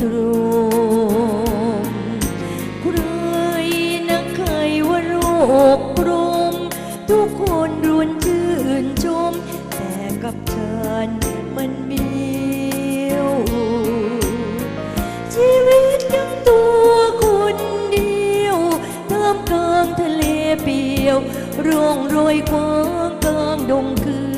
ตรงใครนะใครว่าโรคกรมทุกคนรวนชื่นชม แต่กับฉันมันเบี้ยวชีวิตยังตัวคนเดียวท่ามกลางทะเลเปลี่ยวร่องรอยกว้างกลางดงคืน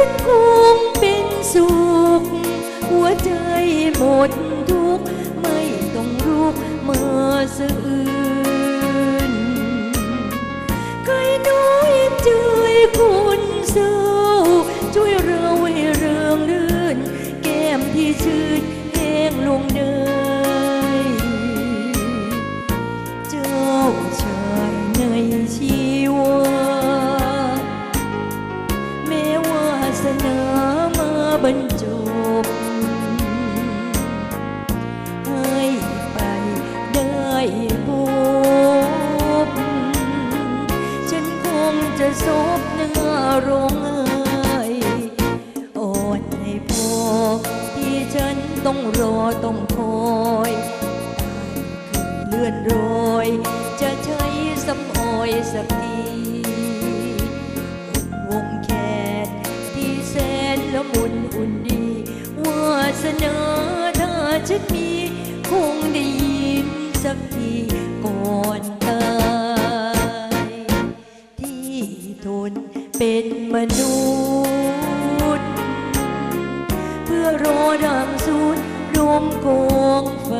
นั้นฉันคงเป็นสุข หัวใจหมดทุกข์ไม่ต้องรุกมาสะอื่ ร้องไห้อ่อนให้พอที่ฉันต้องรอต้องคอยตายคือเลื่อนรอยจะใช้สำออยสักทีวงแขนที่แสนละมุนอุ่นดีวาสนาถ้าฉันมี คงได้ยินสักที เป็นมนุษย์ เพื่อรอดังสุดรวมกองไฟ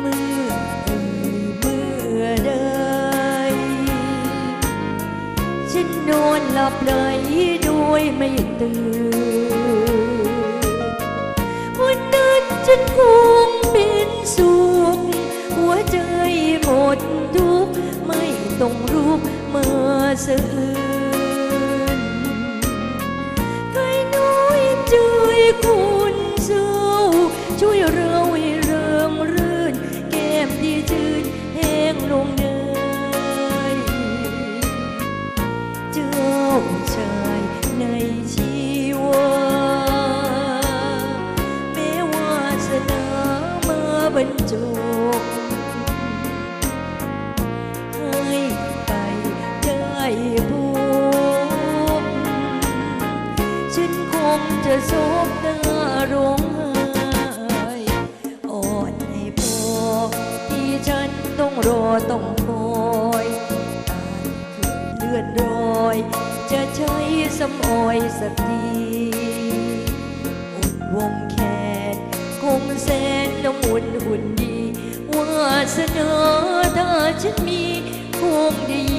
เมื่อเอ่ยเมื่อใดฉันนอนหลับไหลโดยไม่ตื่นวันนั้นฉันคงเป็นสุขหัวใจหมดทุกข์ไม่ต้องรุ กม จะซุบหน้าร้องไห้อ่อนให้พอที่ฉันต้องรอต้องคอยตายคือเลือดรอย จะใช้สำอยสักทีอุ่นวงแขนคงแสนละมุนหุ่นดีวาสนาถ้าฉันมีคงได้